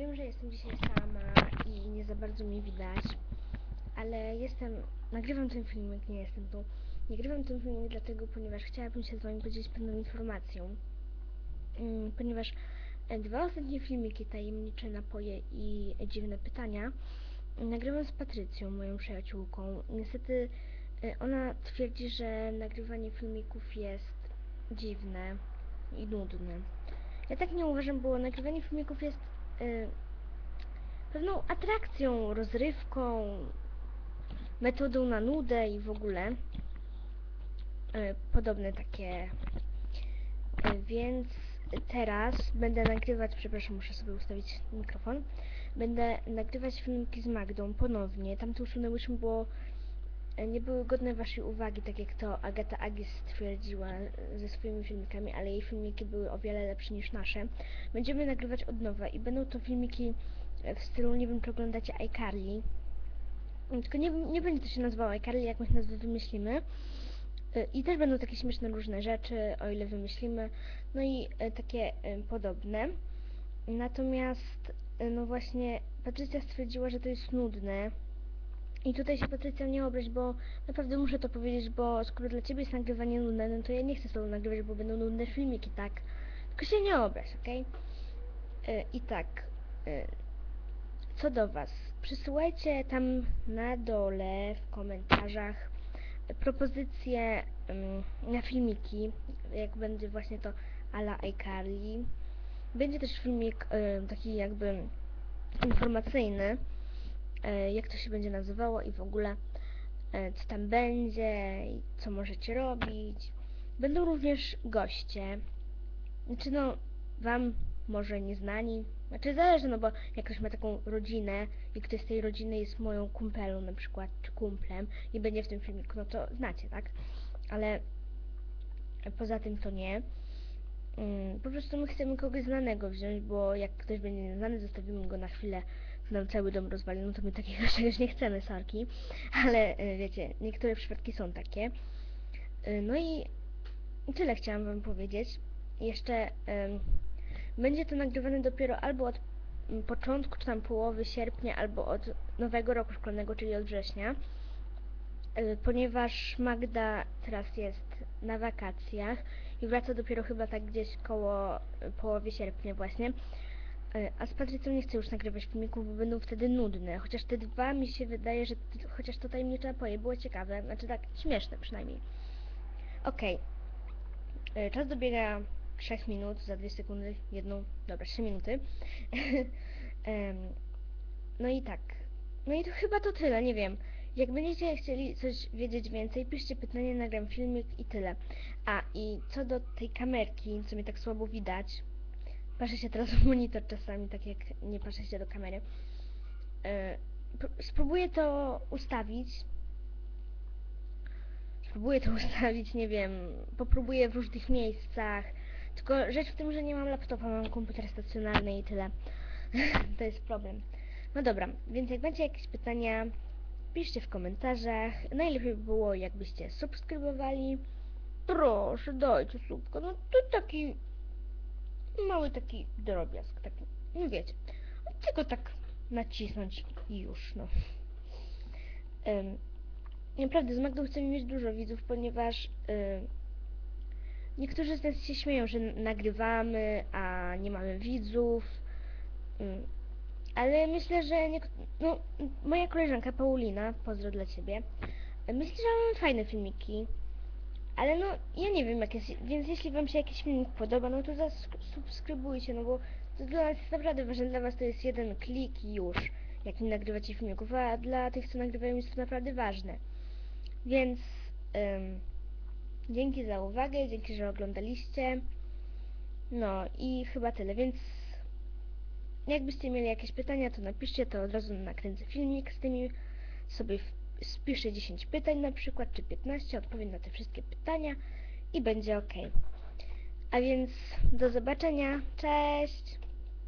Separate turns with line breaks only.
wiem, że jestem dzisiaj sama i nie za bardzo mnie widać, ale jestem, nagrywam ten filmik, nie jestem tu. Nagrywam ten filmik dlatego, ponieważ chciałabym się z wami podzielić pewną informacją. Mm, ponieważ e, dwa ostatnie filmiki, tajemnicze napoje i e, dziwne pytania, nagrywam z Patrycją, moją przyjaciółką. Niestety e, ona twierdzi, że nagrywanie filmików jest dziwne i nudne. Ja tak nie uważam, bo nagrywanie filmików jest pewną atrakcją, rozrywką, metodą na nudę i w ogóle y, podobne takie. Y, więc teraz będę nagrywać, przepraszam, muszę sobie ustawić mikrofon. Będę nagrywać filmiki z Magdą ponownie. Tamte usunęłyśmy, bo nie były godne waszej uwagi, tak jak to Agata Agis stwierdziła e, ze swoimi filmikami, ale jej filmiki były o wiele lepsze niż nasze. Będziemy nagrywać od nowa i będą to filmiki e, w stylu, nie wiem czy oglądacie iCarly, tylko nie, nie będzie to się nazywało iCarly, jakąś nazwę wymyślimy. E, I też będą takie śmieszne różne rzeczy, o ile wymyślimy, no i e, takie e, podobne. Natomiast, e, no właśnie, Patrycja stwierdziła, że to jest nudne, i tutaj się Patrycja nie obraź, bo naprawdę muszę to powiedzieć, bo skoro dla ciebie jest nagrywanie nudne, no to ja nie chcę z tobą nagrywać, bo będą nudne filmiki, tak? Tylko się nie obraź, okej? E, I tak, e, co do was, przysyłajcie tam na dole w komentarzach propozycje em, na filmiki, jak będzie właśnie to ala iCarly. Będzie też filmik em, taki jakby informacyjny, jak to się będzie nazywało i w ogóle e, co tam będzie i co możecie robić. Będą również goście. Znaczy no, wam może nieznani. Znaczy zależy, no bo jak ktoś ma taką rodzinę i ktoś z tej rodziny jest moją kumpelą na przykład, czy kumplem i będzie w tym filmiku, no to znacie, tak? Ale poza tym to nie. Mm, Po prostu my chcemy kogoś znanego wziąć, bo jak ktoś będzie nieznany, zostawimy go na chwilę, nam cały dom rozwali, no to my takiego czegoś nie chcemy, sorki. Ale y, wiecie, niektóre przypadki są takie. Y, No i tyle chciałam wam powiedzieć. Jeszcze ym, będzie to nagrywane dopiero albo od mm, początku, czy tam połowy sierpnia, albo od nowego roku szkolnego, czyli od września. Y, Ponieważ Magda teraz jest na wakacjach i wraca dopiero chyba tak gdzieś koło połowy sierpnia właśnie. Y, A z Patrycją nie chcę już nagrywać filmików, bo będą wtedy nudne. Chociaż te dwa mi się wydaje, że chociaż to tajemnicze napoje było ciekawe, znaczy tak śmieszne przynajmniej. Okej. Y, Czas dobiega 3 minut, za 2 sekundy, jedną, dobra, 3 minuty. No i tak. No i to chyba to tyle, nie wiem. Jak będziecie chcieli coś wiedzieć więcej, piszcie pytanie, nagram filmik i tyle. A, i co do tej kamerki, co mnie tak słabo widać, patrzę się teraz w monitor czasami, tak jak nie patrzę się do kamery. E, spróbuję to ustawić. Spróbuję to ustawić, nie wiem, popróbuję w różnych miejscach. Tylko rzecz w tym, że nie mam laptopa, mam komputer stacjonarny i tyle. to jest problem. No dobra, więc jak macie jakieś pytania, piszcie w komentarzach. Najlepiej by było, jakbyście subskrybowali. Proszę, dajcie subka. No to taki mały taki drobiazg, taki, no wiecie. Tylko tak nacisnąć i już, no. Ym, naprawdę z Magdą chcemy mieć dużo widzów, ponieważ ym, niektórzy z nas się śmieją, że nagrywamy, a nie mamy widzów. Ym, ale myślę, że no, moja koleżanka Paulina, pozdro dla ciebie, myślę, że mamy fajne filmiki. Ale no, ja nie wiem jak jest, więc jeśli wam się jakiś filmik podoba, no to zasubskrybujcie, no bo to dla nas jest naprawdę ważne, dla was to jest jeden klik już, jak nie nagrywacie filmików, a dla tych, co nagrywają jest to naprawdę ważne. Więc ym, dzięki za uwagę, dzięki, że oglądaliście. No i chyba tyle, więc jakbyście mieli jakieś pytania, to napiszcie, to od razu nakręcę filmik z tymi sobie spiszę 10 pytań na przykład, czy 15, odpowiem na te wszystkie pytania i będzie ok. A więc do zobaczenia, cześć!